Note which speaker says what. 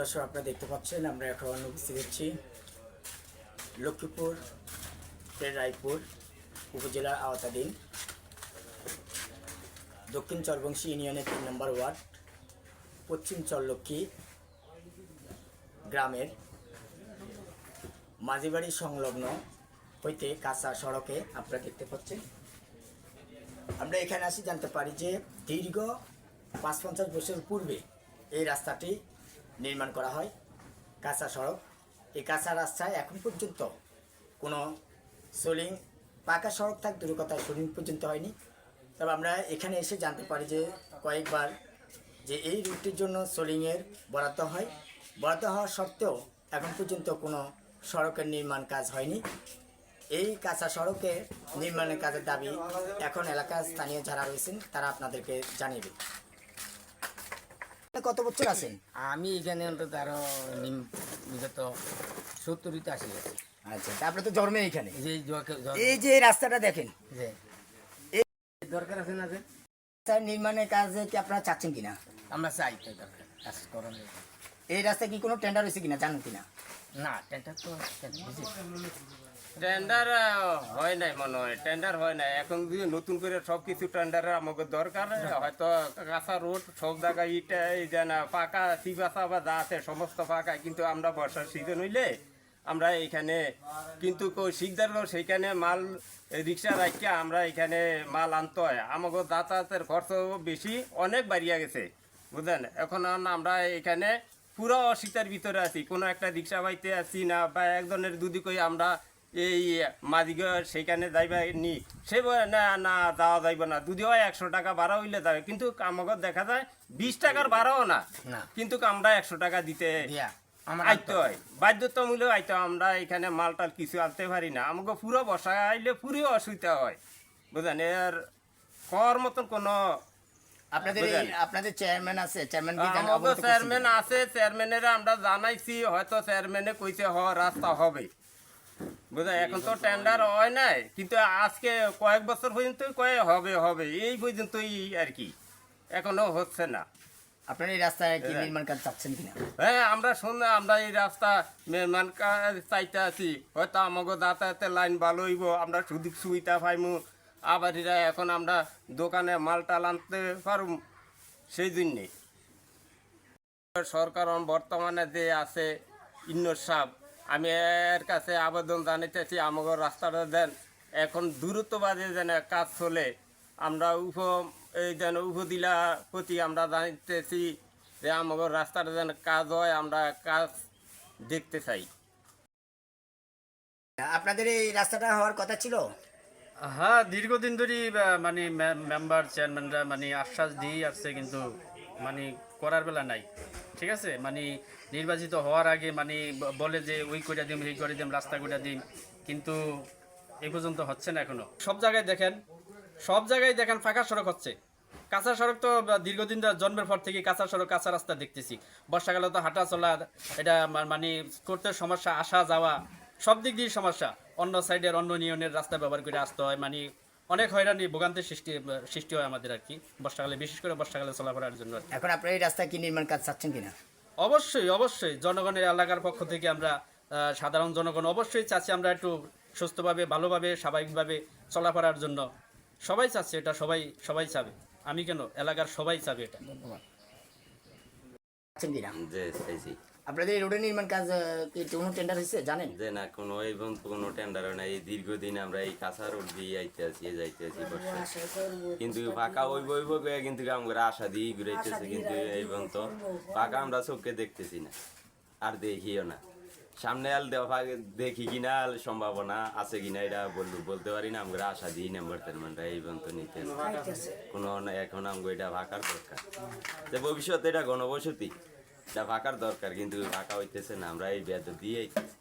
Speaker 1: দর্শক, আপনারা দেখতে পাচ্ছেন, আমরা এখন উপস্থিত হচ্ছি লক্ষ্মীপুর রায়পুর উপজেলার আওতাধীন দক্ষিণ চরবংশী ইউনিয়নের তিন নম্বর ওয়ার্ড, পশ্চিম চরলক্ষ্মী গ্রামের মাঝিবাড়ি সংলগ্ন হইতে কাঁচা সড়কে আপনারা দেখতে পাচ্ছেন। আমরা এখানে আসি জানতে পারি যে দীর্ঘ পাঁচ পঞ্চাশ বছর পূর্বে এই রাস্তাটি নির্মাণ করা হয়। কাঁচা সড়ক। এই কাঁচা রাস্তায় এখন পর্যন্ত কোনো সোলিং, পাকা সড়ক থাক কথা সোলিং পর্যন্ত হয়নি। তবে আমরা এখানে এসে জানতে পারি যে কয়েকবার যে এই রুটটির জন্য সোলিংয়ের বরাদ্দ হয়। বরাদ্দ হওয়া সত্ত্বেও এখন পর্যন্ত কোনো সড়কের নির্মাণ কাজ হয়নি। এই কাঁচা সড়কের নির্মাণের কাজের দাবি এখন এলাকার স্থানীয় যারা রয়েছেন, তারা আপনাদেরকে জানিয়ে দেবে কত বছর আছেন?
Speaker 2: আমি এখানে অন্তত আরও বিগত সত্তরিতে আসি
Speaker 1: আচ্ছা তারপরে তো জন্মে
Speaker 2: জোয়াকে-
Speaker 1: এই যে রাস্তাটা দেখেন
Speaker 2: দরকার আছে না যে?
Speaker 1: রাস্তার নির্মাণের কাজে কি আপনারা চাচ্ছেন কিনা?
Speaker 2: আমরা চাই দরকার
Speaker 1: এই রাস্তায় কি কোনো টেন্ডার হয়েছে কিনা জানেন কিনা?
Speaker 2: না টেন্ডার তো
Speaker 3: টেন্ডার হয় নাই মনে হয়। টেন্ডার হয় নাই। এখন যদি নতুন করে সব কিছু টেন্ডারের আমাকে দরকার, হয়তো কাঁচা রোড সব জায়গায় ইটা, এই যে না, পাকা চিবাসা বা যা আছে, সমস্ত পাকা। কিন্তু আমরা বর্ষার সিজন হইলে আমরা এখানে কিন্তু শিকদার সেইখানে মাল রিক্সা রাখিয়া আমরা এখানে মাল আনতে হয়। আমাকে যাতায়াতের খরচ বেশি, অনেক বাড়িয়া গেছে। বুঝলেন? এখন আমরা এখানে পুরো অসুবিধার ভিতরে আছি। কোনো একটা রিক্সা বাইতে আছি না, বা একজনের দুদি কই আমরা এই মাঝিগ সেইখানে যাইবা নি। সে না না যাওয়া যাইব না। যদি হয় একশো টাকা ভাড়া হইলে যাবে কিন্তু আমাকে দেখা যায় বিশ টাকার ভাড়াও না। কিন্তু আমরা একশো টাকা দিতে আইতে হয়। বাধ্যতামূলক আইতে আমরা এখানে মালটাল কিছু আনতে পারি না। আমাকে পুরো বসা আইলে পুরো অসুবিধা হয়। বুঝলেন? এর কর মতন কোনো
Speaker 1: আপনাদের আপনাদের চেয়ারম্যান আছে চেয়ারম্যান কি
Speaker 3: চেয়ারম্যান আছে চেয়ারম্যানের আমরা জানাইছি। হয়তো চেয়ারম্যানে কইছে হ রাস্তা হবে। বুঝা এখন তো টেন্ডার হয় নাই কিন্তু আজকে কয়েক বছর পর্যন্ত কয়ে হবে হবে এই পর্যন্তই আর কি এখনও হচ্ছে না।
Speaker 1: আপনারা এই রাস্তায় কি। নির্মাণ কাজ চাচ্ছেন কিনা?
Speaker 3: হ্যাঁ আমরা শুনে আমরা এই রাস্তা নির্মাণ কাজ চাইতে আছি হয়তো আমাকে যাতায়াতের লাইন ভালো হইব আমরা সুযোগ সুবিধা পাইমু আবারীরা এখন আমরা দোকানে মালটা আনতে পারুম সেই জন্যে। সরকার বর্তমানে যে আছে ইন্নর সাপ আমি এর কাছে আবেদন জানাইতেছি আমাকে রাস্তাটা দেন। এখন দূরত্ব বাজে যেন কাজ চলে। আমরা উপ এই যেন উপজেলা প্রতি আমরা জানাইতেছি যে আমাকে রাস্তাটা যেন কাজ হয় আমরা কাজ দেখতে চাই।
Speaker 1: আপনাদের এই রাস্তাটা হওয়ার কথা ছিল?
Speaker 4: হ্যাঁ দীর্ঘদিন ধরেই মানে মেম্বার চেয়ারম্যানরা মানে আশ্বাস দিয়ে আসছে কিন্তু মানে করার বেলা নাই। ঠিক আছে? মানে নির্বাচিত হওয়ার আগে মানে বলে যে ওই করে দিম এই করে দিম, রাস্তা করে দিম, কিন্তু এই পর্যন্ত হচ্ছে না এখনও। সব জায়গায় দেখেন, সব জায়গায় দেখেন ফাঁকা সড়ক হচ্ছে। কাঁচা সড়ক তো দীর্ঘদিন জন্মের পর থেকে কাঁচা সড়ক, কাঁচা রাস্তা দেখতেছি। বর্ষাকালে তো হাঁটা চলা, এটা মানে করতে সমস্যা, আসা যাওয়া, সব দিক দিয়ে সমস্যা। অন্য সাইডের অন্য ইউনিয়নের রাস্তা ব্যবহার করে আসতে হয় মানে অনেক হয়রানি ভোগান্তির সৃষ্টি সৃষ্টি হয় আমাদের আর কি। বর্ষাকালে বিশেষ করে বর্ষাকালে চলাফেরার জন্য
Speaker 1: এখন আপনারা এই রাস্তায় কি নির্মাণ কাজ চাচ্ছেন কিনা?
Speaker 4: অবশ্যই অবশ্যই। জনগণের এলাকার পক্ষ থেকে আমরা সাধারণ জনগণ অবশ্যই চাচ্ছি আমরা একটু সুস্থভাবে ভালোভাবে স্বাভাবিকভাবে চলাফেরার জন্য। সবাই চাচ্ছে এটা সবাই সবাই চাবে। আমি কেন? এলাকার সবাই চাবে এটা।
Speaker 1: আপনাদের এই রোডের নির্মাণ কাজ কি কোনো টেন্ডার হয়েছে? জানেন?
Speaker 5: যে না কোনো এই পর্যন্ত কোনো টেন্ডার হয় না। এই দীর্ঘদিন আমরা এই কাঁচা রোড দিয়ে আইতে আছি যাইতে আছি কিন্তু ফাঁকা ওই বই বই কিন্তু আমরা আশা দিয়ে ঘুরাইতেছে কিন্তু এই পর্যন্ত ফাঁকা আমরা চোখে দেখতেছি না আর দেখিও না। সামনে আল দেওয়া দেখি কিনা আল সম্ভাবনা আছে কিনা এটা বলব বলতে পারি না আমরা আশা দিই নাম্বার তেরমানটা এই পর্যন্ত নিতে কোনো এখন আমরা এটা ফাঁকার দরকার। যে ভবিষ্যতে এটা গণবসতি এটা ভাকার দরকার কিন্তু ভাকা হইতেছে না আমরা এই বেদ দিয়ে আইতেছি